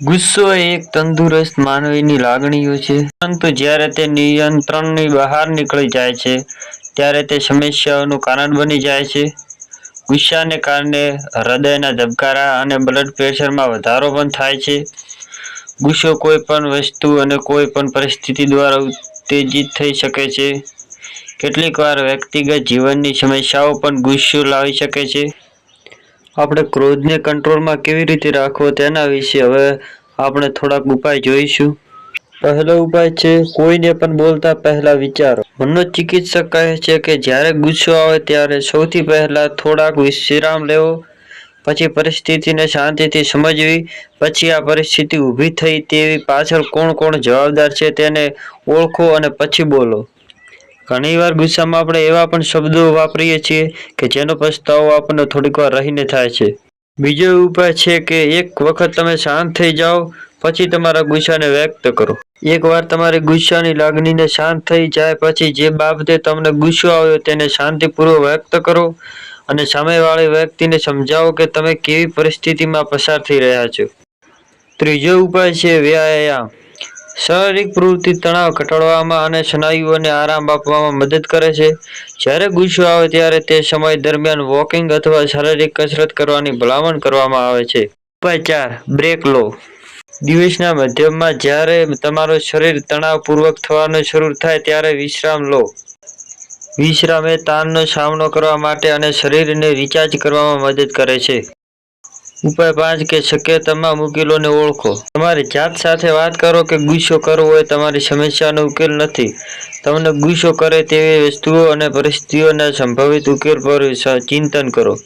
ગુસ્સો એક તંદુરસ્ત માનવીની લાગણીઓ છે. પરંતુ જ્યારે તે નિયંત્રણની બહાર નીકળી જાય છે, ત્યારે તે સમસ્યાઓનું કારણ બની જાય છે. ગુસ્સાને કારણે હૃદયના ધબકારા અને બ્લડ પ્રેશરમાં વધારો પણ થાય છે. ગુસ્સો કોઈ પણ વસ્તુ અને કોઈ પણ પરિસ્થિતિ દ્વારા ઉત્તેજિત થઈ શકે છે. કેટલીક વાર વ્યક્તિગત જીવનની સમસ્યાઓ પણ ગુસ્સો લાવી શકે છે. આપણે ક્રોધને કંટ્રોલમાં કેવી રીતે રાખવો તેના વિશે હવે આપણે થોડાક ઉપાય જોઈશું. પહેલો ઉપાય છે, કોઈને પણ બોલતા પહેલા વિચારો. મનોચિકિત્સક કહે છે કે જ્યારે ગુસ્સો આવે ત્યારે સૌથી પહેલા થોડાક વિશ્રામ લેવો, પછી પરિસ્થિતિને શાંતિથી સમજવી, પછી આ પરિસ્થિતિ ઊભી થઈ તેવી પાછળ કોણ કોણ જવાબદાર છે તેને ઓળખો અને પછી બોલો. ઘણીવાર ગુસ્સામાં આપણે એવા પણ શબ્દો વાપરીએ છીએ કે જેનો પસ્તાવો આપણને થોડીક વાર રહીને થાય છે. બીજો ઉપાય છે કે એક વખત તમે શાંત થઈ જાઓ, પછી તમારા ગુસ્સાને વ્યક્ત કરો. એકવાર તમારી ગુસ્સાની લાગણીને શાંત થઈ જાય પછી જે બાબતે તમને ગુસ્સો આવ્યો તેને શાંતિપૂર્વક વ્યક્ત કરો અને સામેવાળી વ્યક્તિને સમજાવો કે તમે કેવી પરિસ્થિતિમાં પસાર થઈ રહ્યા છો. ત્રીજો ઉપાય છે વ્યાયામ. શારીરિક પ્રવૃત્તિ તણાવ ઘટાડવામાં અને સ્નાયુઓને આરામ આપવામાં મદદ કરે છે. જ્યારે ગુસ્સો આવે ત્યારે તે સમય દરમિયાન વોકિંગ અથવા શારીરિક કસરત કરવાની ભલામણ કરવામાં આવે છે. ઉપાય ચાર બ્રેક લો. દિવસના મધ્યમાં જ્યારે તમારું શરીર તણાવપૂર્વક થવાનું શરૂ થાય ત્યારે વિશ્રામ લો. વિશ્રામ એ તાણનો સામનો કરવા માટે અને શરીરને રિચાર્જ કરવામાં મદદ કરે છે. ઉપાય પાંચ કે શક્ય તમામ ઉકેલોને ઓળખો. તમારી જાત સાથે વાત કરો કે ગુસ્સો કરવો એ તમારી સમસ્યાનો ઉકેલ નથી. તમને ગુસ્સો કરે તેવી વસ્તુઓ અને પરિસ્થિતિઓના સંભવિત ઉકેલ પર ચિંતન કરો.